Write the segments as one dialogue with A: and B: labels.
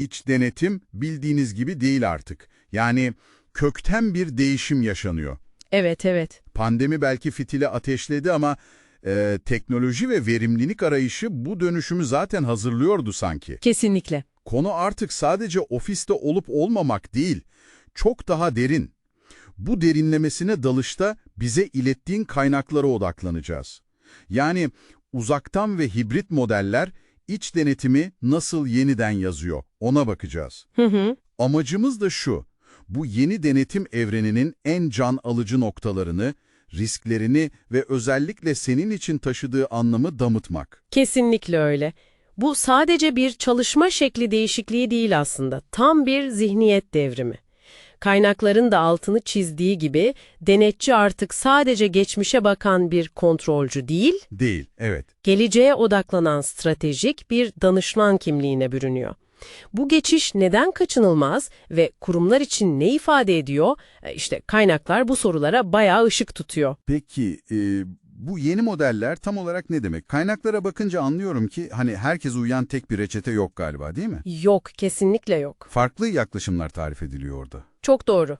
A: İç denetim bildiğiniz gibi değil artık. Yani kökten bir değişim yaşanıyor.
B: Evet, evet.
A: Pandemi belki fitili ateşledi ama e, teknoloji ve verimlilik arayışı bu dönüşümü zaten hazırlıyordu sanki.
B: Kesinlikle.
A: Konu artık sadece ofiste olup olmamak değil, çok daha derin. Bu derinlemesine dalışta bize ilettiğin kaynaklara odaklanacağız. Yani uzaktan ve hibrit modeller iç denetimi nasıl yeniden yazıyor ona bakacağız.
B: Hı hı.
A: Amacımız da şu, bu yeni denetim evreninin en can alıcı noktalarını, risklerini ve özellikle senin için taşıdığı anlamı damıtmak.
B: Kesinlikle öyle. Bu sadece bir çalışma şekli değişikliği değil aslında. Tam bir zihniyet devrimi. Kaynakların da altını çizdiği gibi denetçi artık sadece geçmişe bakan bir kontrolcü değil,
A: Değil, evet.
B: geleceğe odaklanan stratejik bir danışman kimliğine bürünüyor. Bu geçiş neden kaçınılmaz ve kurumlar için ne ifade ediyor? E, İşte kaynaklar bu sorulara bayağı ışık tutuyor.
A: Peki e, bu yeni modeller tam olarak ne demek? Kaynaklara bakınca anlıyorum ki hani herkes uyan tek bir reçete yok galiba değil mi?
B: Yok, kesinlikle yok.
A: Farklı yaklaşımlar tarif ediliyor orada.
B: Çok doğru.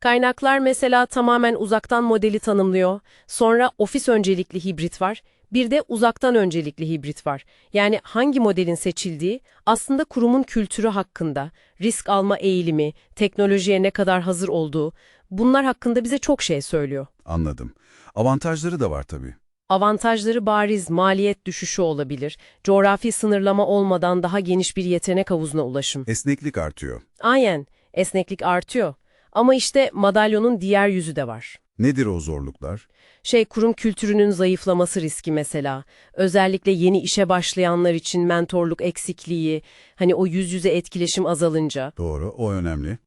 B: Kaynaklar mesela tamamen uzaktan modeli tanımlıyor. Sonra ofis öncelikli hibrit var. Bir de uzaktan öncelikli hibrit var. Yani hangi modelin seçildiği aslında kurumun kültürü hakkında, risk alma eğilimi, teknolojiye ne kadar hazır olduğu bunlar hakkında bize çok şey söylüyor.
A: Anladım. Avantajları da var tabii.
B: Avantajları bariz maliyet düşüşü olabilir, coğrafi sınırlama olmadan daha geniş bir yetenek havuzuna ulaşım.
A: Esneklik artıyor.
B: Aynen, esneklik artıyor. Ama işte madalyonun diğer yüzü de var.
A: Nedir o zorluklar?
B: Şey kurum kültürünün zayıflaması riski mesela. Özellikle yeni işe başlayanlar için mentorluk eksikliği, hani o yüz yüze etkileşim azalınca.
A: Doğru, o önemli.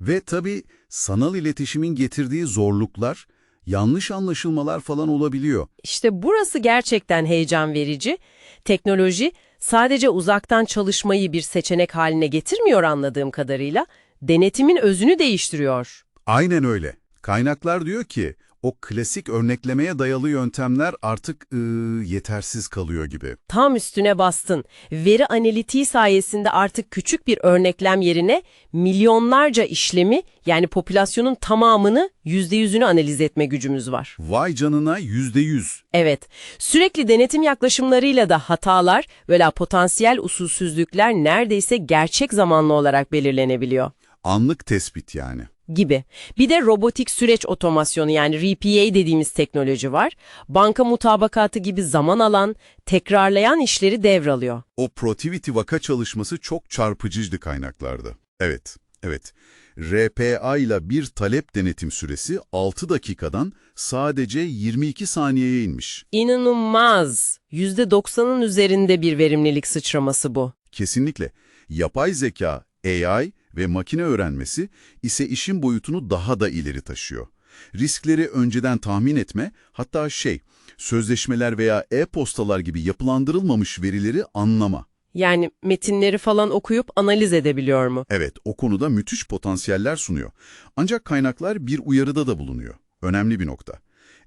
A: Ve tabii sanal iletişimin getirdiği zorluklar, yanlış anlaşılmalar falan olabiliyor.
B: İşte burası gerçekten heyecan verici. Teknoloji sadece uzaktan çalışmayı bir seçenek haline getirmiyor anladığım kadarıyla. Denetimin özünü değiştiriyor.
A: Aynen öyle. Kaynaklar diyor ki, o klasik örneklemeye dayalı yöntemler artık ıı, yetersiz kalıyor gibi.
B: Tam üstüne bastın. Veri analitiği sayesinde artık küçük bir örneklem yerine milyonlarca işlemi yani popülasyonun tamamını %100'ünü analiz etme gücümüz var.
A: Vay canına yüzde yüz.
B: Evet, sürekli denetim yaklaşımlarıyla da hatalar böyle potansiyel usulsüzlükler neredeyse gerçek zamanlı olarak belirlenebiliyor
A: Anlık tespit yani.
B: gibi. Bir de robotik süreç otomasyonu yani RPA dediğimiz teknoloji var. Banka mutabakatı gibi zaman alan, tekrarlayan işleri devralıyor.
A: O Protivity vaka çalışması çok çarpıcıydı kaynaklarda. Evet, evet. RPA ile bir talep denetim süresi 6 dakikadan sadece 22 saniyeye inmiş.
B: İnanılmaz. %90'ın üzerinde bir verimlilik sıçraması bu.
A: Kesinlikle. Yapay zeka, AI ve makine öğrenmesi ise işin boyutunu daha da ileri taşıyor. Riskleri önceden tahmin etme, hatta şey, sözleşmeler veya e-postalar gibi yapılandırılmamış verileri anlama.
B: Yani metinleri falan okuyup analiz edebiliyor mu?
A: Evet, o konuda müthiş potansiyeller sunuyor. Ancak kaynaklar bir uyarıda da bulunuyor. Önemli bir nokta.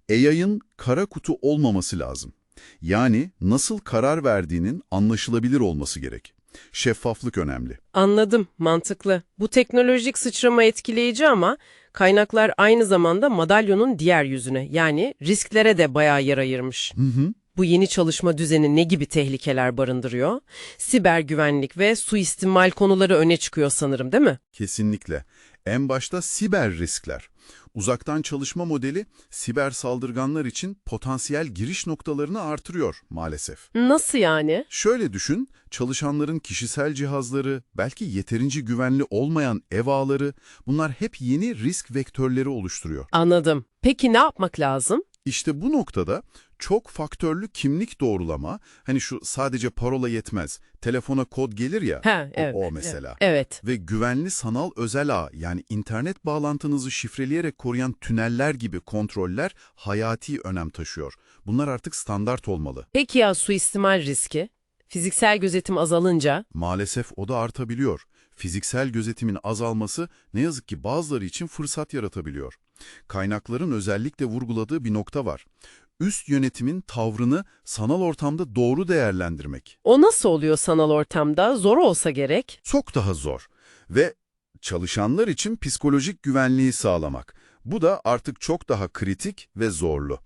A: AI'ın kara kutu olmaması lazım. Yani nasıl karar verdiğinin anlaşılabilir olması gerek. Şeffaflık önemli.
B: Anladım, mantıklı. Bu teknolojik sıçrama etkileyici ama kaynaklar aynı zamanda madalyonun diğer yüzüne yani risklere de bayağı yer ayırmış.
A: Hı hı.
B: Bu yeni çalışma düzeni ne gibi tehlikeler barındırıyor? Siber güvenlik ve suistimal konuları öne çıkıyor sanırım değil mi?
A: Kesinlikle. En başta siber riskler. Uzaktan çalışma modeli siber saldırganlar için potansiyel giriş noktalarını artırıyor maalesef.
B: Nasıl yani?
A: Şöyle düşün, çalışanların kişisel cihazları, belki yeterince güvenli olmayan ev ağları, bunlar hep yeni risk vektörleri oluşturuyor.
B: Anladım. Peki ne yapmak lazım?
A: İşte bu noktada çok faktörlü kimlik doğrulama, hani şu sadece parola yetmez, telefona kod gelir ya,
B: Ha,
A: o-
B: evet.
A: o mesela.
B: Evet.
A: Ve güvenli sanal özel ağ yani internet bağlantınızı şifreleyerek koruyan tüneller gibi kontroller hayati önem taşıyor. Bunlar artık standart olmalı.
B: Peki ya suistimal riski? Fiziksel gözetim azalınca
A: Maalesef o da artabiliyor. Fiziksel gözetimin azalması ne yazık ki bazıları için fırsat yaratabiliyor. Kaynakların özellikle vurguladığı bir nokta var. üst yönetimin tavrını sanal ortamda doğru değerlendirmek.
B: O nasıl oluyor sanal ortamda? Zor olsa gerek.
A: Çok daha zor. Ve çalışanlar için psikolojik güvenliği sağlamak. Bu da artık çok daha kritik ve zorlu.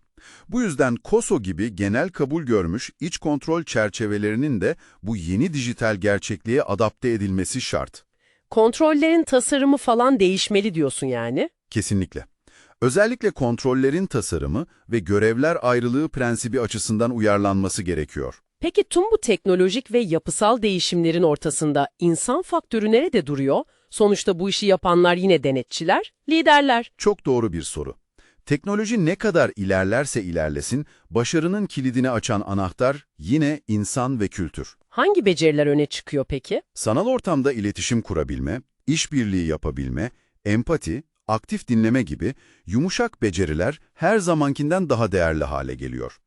A: Bu yüzden KOSO gibi genel kabul görmüş iç kontrol çerçevelerinin de bu yeni dijital gerçekliğe adapte edilmesi şart.
B: Kontrollerin tasarımı falan değişmeli diyorsun yani.
A: Kesinlikle. Özellikle kontrollerin tasarımı ve görevler ayrılığı prensibi açısından uyarlanması gerekiyor.
B: Peki tüm bu teknolojik ve yapısal değişimlerin ortasında insan faktörü nerede duruyor? Sonuçta bu işi yapanlar yine denetçiler, liderler.
A: Çok doğru bir soru. Teknoloji ne kadar ilerlerse ilerlesin, başarının kilidini açan anahtar yine insan ve kültür.
B: Hangi beceriler öne çıkıyor peki?
A: Sanal ortamda iletişim kurabilme, işbirliği yapabilme, empati, aktif dinleme gibi yumuşak beceriler her zamankinden daha değerli hale geliyor.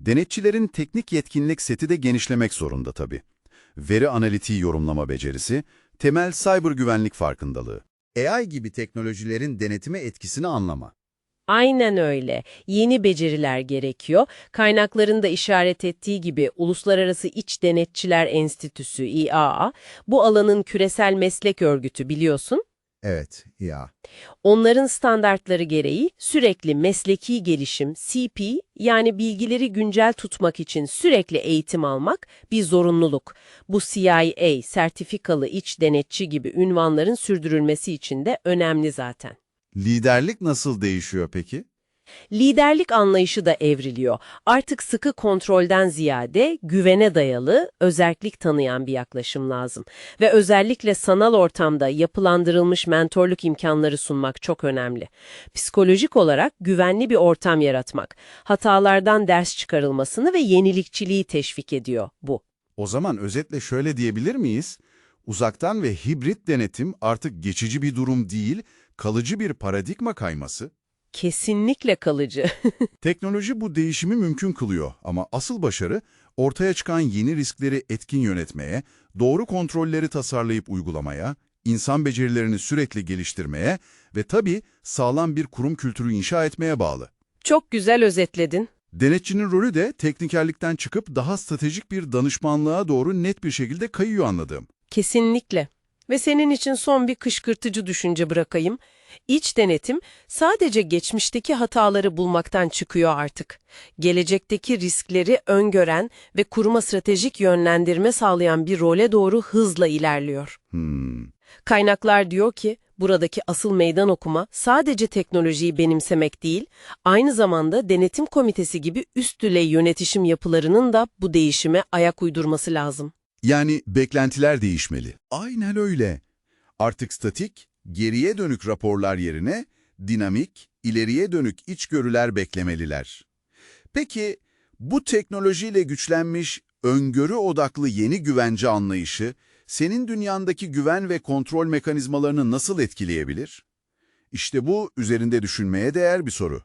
A: Denetçilerin teknik yetkinlik seti de genişlemek zorunda tabii. Veri analitiği yorumlama becerisi, temel cyber güvenlik farkındalığı. AI gibi teknolojilerin denetime etkisini anlama.
B: Aynen öyle. Yeni beceriler gerekiyor. Kaynakların da işaret ettiği gibi Uluslararası İç Denetçiler Enstitüsü IAA, bu alanın küresel meslek örgütü biliyorsun.
A: Evet, ya.
B: Onların standartları gereği sürekli mesleki gelişim, CP yani bilgileri güncel tutmak için sürekli eğitim almak bir zorunluluk. Bu CIA, sertifikalı iç denetçi gibi ünvanların sürdürülmesi için de önemli zaten.
A: Liderlik nasıl değişiyor peki?
B: Liderlik anlayışı da evriliyor. Artık sıkı kontrolden ziyade güvene dayalı, özerklik tanıyan bir yaklaşım lazım. Ve özellikle sanal ortamda yapılandırılmış mentorluk imkanları sunmak çok önemli. Psikolojik olarak güvenli bir ortam yaratmak, hatalardan ders çıkarılmasını ve yenilikçiliği teşvik ediyor bu.
A: O zaman özetle şöyle diyebilir miyiz? Uzaktan ve hibrit denetim artık geçici bir durum değil, kalıcı bir paradigma kayması.
B: Kesinlikle kalıcı.
A: Teknoloji bu değişimi mümkün kılıyor ama asıl başarı ortaya çıkan yeni riskleri etkin yönetmeye, doğru kontrolleri tasarlayıp uygulamaya, insan becerilerini sürekli geliştirmeye ve tabii sağlam bir kurum kültürü inşa etmeye bağlı.
B: çok güzel özetledin.
A: Denetçinin rolü de teknikerlikten çıkıp daha stratejik bir danışmanlığa doğru net bir şekilde kayıyor anladığım.
B: Kesinlikle. Ve senin için son bir kışkırtıcı düşünce bırakayım. İç denetim sadece geçmişteki hataları bulmaktan çıkıyor artık. Gelecekteki riskleri öngören ve kuruma stratejik yönlendirme sağlayan bir role doğru hızla ilerliyor.
A: Hmm.
B: Kaynaklar diyor ki, buradaki asıl meydan okuma sadece teknolojiyi benimsemek değil, aynı zamanda denetim komitesi gibi üst düzey yönetişim yapılarının da bu değişime ayak uydurması lazım.
A: Yani beklentiler değişmeli. Aynen öyle. Artık statik, geriye dönük raporlar yerine dinamik, ileriye dönük içgörüler beklemeliler. Peki bu teknolojiyle güçlenmiş, öngörü odaklı yeni güvence anlayışı senin dünyandaki güven ve kontrol mekanizmalarını nasıl etkileyebilir? İşte bu üzerinde düşünmeye değer bir soru.